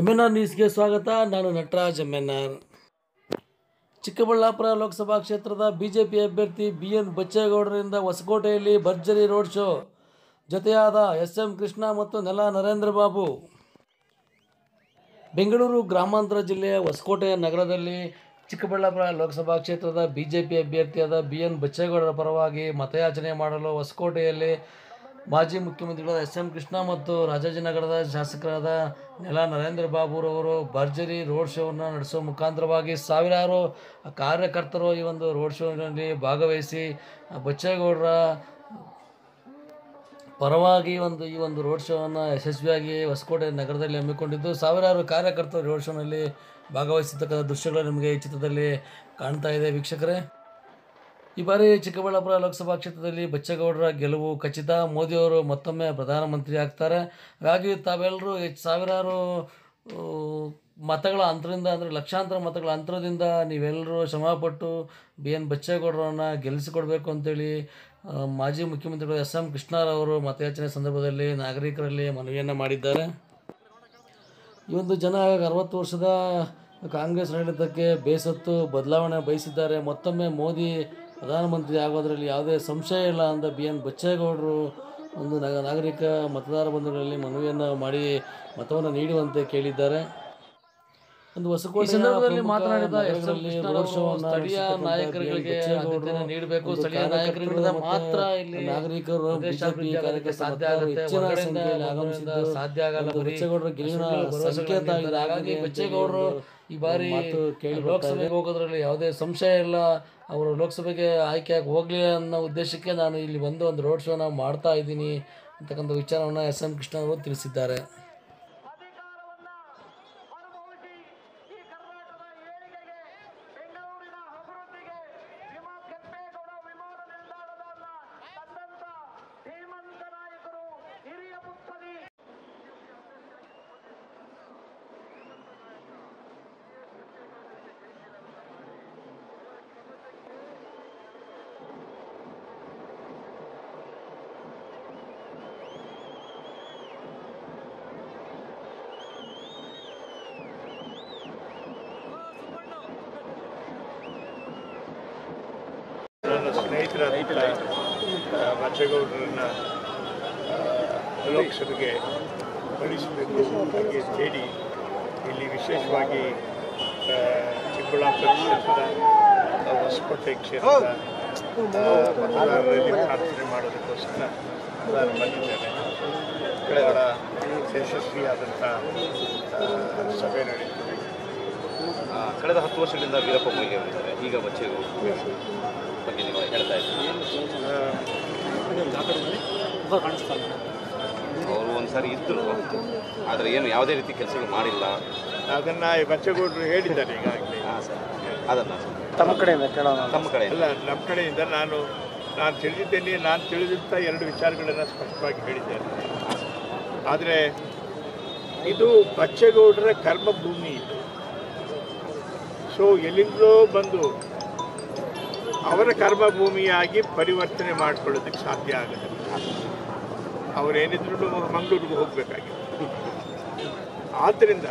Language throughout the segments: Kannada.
ಎಂ ಎನ್ ನ್ಯೂಸ್ಗೆ ಸ್ವಾಗತ. ನಾನು ನಟರಾಜ್ ಎಂ ಚಿಕ್ಕಬಳ್ಳಾಪುರ ಲೋಕಸಭಾ ಕ್ಷೇತ್ರದ ಬಿಜೆಪಿ ಅಭ್ಯರ್ಥಿ ಬಿ ಎನ್ ಬಚ್ಚೇಗೌಡರಿಂದ ಹೊಸಕೋಟೆಯಲ್ಲಿ ಭರ್ಜರಿ ರೋಡ್ ಶೋ. ಜೊತೆಯಾದ ಎಸ್ ಎಂ ಕೃಷ್ಣ ಮತ್ತು ನೆಲ ನರೇಂದ್ರ ಬಾಬು. ಬೆಂಗಳೂರು ಗ್ರಾಮಾಂತರ ಜಿಲ್ಲೆಯ ಹೊಸಕೋಟೆ ನಗರದಲ್ಲಿ ಚಿಕ್ಕಬಳ್ಳಾಪುರ ಲೋಕಸಭಾ ಕ್ಷೇತ್ರದ ಬಿಜೆಪಿ ಅಭ್ಯರ್ಥಿಯಾದ ಬಿ ಎನ್ ಬಚ್ಚೇಗೌಡರ ಪರವಾಗಿ ಮತಯಾಚನೆ ಮಾಡಲು ಹೊಸಕೋಟೆಯಲ್ಲಿ ಮಾಜಿ ಮುಖ್ಯಮಂತ್ರಿಗಳಾದ ಎಸ್ ಎಂ ಕೃಷ್ಣ ಮತ್ತು ರಾಜಾಜಿನಗರದ ಶಾಸಕರಾದ ನೆಲ ನರೇಂದ್ರ ಬಾಬುರವರು ಭರ್ಜರಿ ರೋಡ್ ಶೋವನ್ನು ನಡೆಸುವ ಮುಖಾಂತರವಾಗಿ ಸಾವಿರಾರು ಕಾರ್ಯಕರ್ತರು ಈ ಒಂದು ರೋಡ್ ಶೋನಲ್ಲಿ ಭಾಗವಹಿಸಿ ಬಚ್ಚೇಗೌಡರ ಪರವಾಗಿ ಒಂದು ಈ ಒಂದು ರೋಡ್ ಶೋವನ್ನು ಯಶಸ್ವಿಯಾಗಿ ಹೊಸಕೋಟೆ ನಗರದಲ್ಲಿ ಹಮ್ಮಿಕೊಂಡಿದ್ದು, ಸಾವಿರಾರು ಕಾರ್ಯಕರ್ತರು ರೋಡ್ ಶೋನಲ್ಲಿ ಭಾಗವಹಿಸಿರ್ತಕ್ಕಂಥ ದೃಶ್ಯಗಳು ನಿಮಗೆ ಈ ಚಿತ್ರದಲ್ಲಿ ಕಾಣ್ತಾ ಇದೆ. ವೀಕ್ಷಕರೇ ಈ ಬಾರಿ ಚಿಕ್ಕಬಳ್ಳಾಪುರ ಲೋಕಸಭಾ ಕ್ಷೇತ್ರದಲ್ಲಿ ಬಚ್ಚೇಗೌಡರ ಗೆಲುವು ಖಚಿತ. ಮೋದಿಯವರು ಮತ್ತೊಮ್ಮೆ ಪ್ರಧಾನಮಂತ್ರಿ ಆಗ್ತಾರೆ. ಹಾಗಾಗಿ ತಾವೆಲ್ಲರೂ ಹೆಚ್ಚು ಸಾವಿರಾರು ಮತಗಳ ಅಂತರದಿಂದ ಅಂದರೆ ಲಕ್ಷಾಂತರ ಮತಗಳ ಅಂತರದಿಂದ ನೀವೆಲ್ಲರೂ ಶ್ರಮಪಟ್ಟು ಬಿ ಎನ್ ಬಚ್ಚೇಗೌಡರನ್ನ ಗೆಲ್ಲಿಸಿಕೊಡ್ಬೇಕು ಅಂತೇಳಿ ಮಾಜಿ ಮುಖ್ಯಮಂತ್ರಿಗಳು ಎಸ್ ಎಂ ಕೃಷ್ಣರವರು ಮತಯಾಚನೆ ಸಂದರ್ಭದಲ್ಲಿ ನಾಗರಿಕರಲ್ಲಿ ಮನವಿಯನ್ನು ಮಾಡಿದ್ದಾರೆ. ಈ ಒಂದು ಜನ ಅರವತ್ತು ವರ್ಷದ ಕಾಂಗ್ರೆಸ್ ಆಡಳಿತಕ್ಕೆ ಬೇಸತ್ತು, ಬದಲಾವಣೆ ಬಯಸಿದ್ದಾರೆ. ಮತ್ತೊಮ್ಮೆ ಮೋದಿ ಪ್ರಧಾನಮಂತ್ರಿ ಆಗೋದರಲ್ಲಿ ಯಾವುದೇ ಸಂಶಯ ಇಲ್ಲ ಅಂತ ಬಿ ಎನ್ ಬಚ್ಚೇಗೌಡರು ಒಂದು ನಗ ನಾಗರಿಕ ಮತದಾರ ಬಂಧುಗಳಲ್ಲಿ ಮನವಿಯನ್ನು ಮಾಡಿ ಮತವನ್ನು ನೀಡುವಂತೆ ಕೇಳಿದ್ದಾರೆ. ಒಂದು ಹೊಸಕೋಟೆ ಸಂದರ್ಭದಲ್ಲಿ ಮಾತನಾಡಿದ ಸ್ಥಳೀಯ ನಾಯಕರುಗಳಿಗೆ ನೀಡಬೇಕು. ಸ್ಥಳೀಯ ನಾಯಕರುಗಳಿಂದ ಮಾತ್ರ ಇಲ್ಲಿ ನಾಗರಿಕರು ಕಾರ್ಯಕರ್ತರು ಸಾಧ್ಯ ಆಗುತ್ತೆ. ಆಗಮಿಸಿದ್ದು ಸಾಧ್ಯ ಆಗಲ್ಲ ಬಚ್ಚೇಗೌಡರ ಗೆಲುವಿನ ಸಂಕೇತ ಆಗಿದೆ ಹಾಗಾಗಿ ಬಚ್ಚೇಗೌಡರು ಈ ಬಾರಿ ಲೋಕಸಭೆಗೆ ಹೋಗೋದ್ರಲ್ಲಿ ಯಾವುದೇ ಸಂಶಯ ಇಲ್ಲ. ಅವರು ಲೋಕಸಭೆಗೆ ಆಯ್ಕೆಯಾಗಿ ಹೋಗ್ಲಿ ಅನ್ನೋ ಉದ್ದೇಶಕ್ಕೆ ನಾನು ಇಲ್ಲಿ ಬಂದು ಒಂದು ರೋಡ್ ಶೋನ ಮಾಡ್ತಾ ಇದ್ದೀನಿ ಅಂತಕ್ಕಂಥ ವಿಚಾರವನ್ನು ಎಸ್ ಎಂ ಕೃಷ್ಣ ಅವರು ತಿಳಿಸಿದ್ದಾರೆ. ಸ್ನೇಹಿತರಾದಂಥ ಬಚ್ಚೇಗೌಡರನ್ನ ಲೋಕಸಭೆಗೆ ಕಳಿಸಬೇಕು ಹಾಗೆ ಹೇಳಿ ಇಲ್ಲಿ ವಿಶೇಷವಾಗಿ ಚಿಕ್ಕಬಳ್ಳಾಪುರ ಕ್ಷೇತ್ರದ ಹೊಸಕೋಟೆ ಕ್ಷೇತ್ರದ ಮತದಾರರಲ್ಲಿ ಪ್ರಾರ್ಥನೆ ಮಾಡೋದಕ್ಕೋಸ್ಕರ ನಾನು ಬಂದಿದ್ದೇನೆ. ಕಳೆದ ಯಶಸ್ವಿಯಾದಂಥ ಸಭೆ ನಡೀತು ಆ, ಕಳೆದ ಹತ್ತು ವರ್ಷಗಳಿಂದ ವೀರಪ್ಪ ಮೊಯ್ಲಿ ಅವರಿದ್ದಾರೆ. ಈಗ ಬಚ್ಚೇರು ಬಗ್ಗೆ ನೀವು ಹೇಳ್ತಾ ಇದ್ದೀರಿ? ಅವರು ಒಂದು ಸಾರಿ ಇದ್ದರು ಆದರೆ ಏನು ಯಾವುದೇ ರೀತಿ ಕೆಲಸಗಳು ಮಾಡಿಲ್ಲ. ಅದನ್ನು ಬಚ್ಚೇಗೌಡರು ಹೇಳಿದ್ದಾರೆ ಈಗಾಗಲೇ. ಹಾಂ ಸರ್. ಅದನ್ನು ತಮ್ಮ ಕಡೆಯಿಂದ ಕೇಳೋಣ. ತಮ್ಮ ಕಡೆ ಇಲ್ಲ ನಮ್ಮ ಕಡೆಯಿಂದ ನಾನು ನಾನು ತಿಳಿದಿದ್ದೇನೆ ನಾನು ತಿಳಿದಂಥ ಎರಡು ವಿಚಾರಗಳನ್ನು ಸ್ಪಷ್ಟವಾಗಿ ಹೇಳಿದ್ದೇನೆ ಆದರೆ ಇದು ಬಚ್ಚೇಗೌಡರ ಕರ್ಮಭೂಮಿ ಇದು. ಸೊ ಎಲ್ಲಿಂದಲೋ ಬಂದು ಅವರ ಕರ್ಮಭೂಮಿಯಾಗಿ ಪರಿವರ್ತನೆ ಮಾಡಿಕೊಳ್ಳೋದಕ್ಕೆ ಸಾಧ್ಯ ಆಗುತ್ತೆ ಅವರೇನಿದ್ರು ಮಂಗಳೂರಿಗೆ ಹೋಗಬೇಕಾಗಿತ್ತು. ಆದ್ದರಿಂದ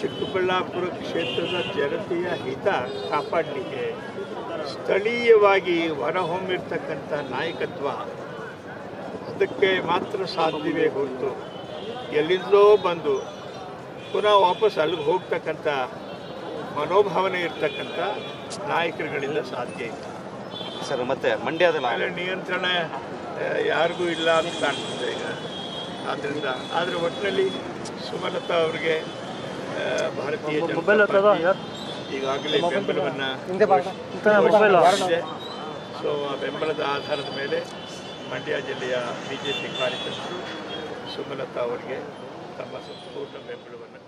ಚಿಕ್ಕಬಳ್ಳಾಪುರ ಕ್ಷೇತ್ರದ ಜನತೆಯ ಹಿತ ಕಾಪಾಡಲಿಕ್ಕೆ ಸ್ಥಳೀಯವಾಗಿ ಹೊರಹೊಮ್ಮಿರ್ತಕ್ಕಂಥ ನಾಯಕತ್ವ ಅದಕ್ಕೆ ಮಾತ್ರ ಸಾಧ್ಯವೇ ಹೊರತು ಎಲ್ಲಿಂದಲೋ ಬಂದು ಪುನಃ ವಾಪಸ್ ಅಲ್ಲಿಗೆ ಹೋಗ್ತಕ್ಕಂಥ ಮನೋಭಾವನೆ ಇರ್ತಕ್ಕಂಥ ನಾಯಕರುಗಳಿಂದ ಸಾಧ್ಯ ಇಲ್ಲ ಸರ್ ಮತ್ತೆ ಮಂಡ್ಯದಲ್ಲಿ ಆಮೇಲೆ ನಿಯಂತ್ರಣ ಯಾರಿಗೂ ಇಲ್ಲ ಅಂತ ಕಾಣ್ತದೆ ಈಗ. ಆದ್ದರಿಂದ ಆದರೆ ಒಟ್ಟಿನಲ್ಲಿ ಸುಮಲತಾ ಅವರಿಗೆ ಭಾರತೀಯ ಈಗಾಗಲೇ ಬೆಂಬಲವನ್ನು ಸೊ ಆ ಬೆಂಬಲದ ಆಧಾರದ ಮೇಲೆ ಮಂಡ್ಯ ಜಿಲ್ಲೆಯ ಬಿ ಜೆ ಪಿ ಕಾರ್ಯಕರ್ತರು ಸುಮಲತಾ ಅವರಿಗೆ ತಮ್ಮ ಸಂಪೂರ್ಣ ಬೆಂಬಲವನ್ನು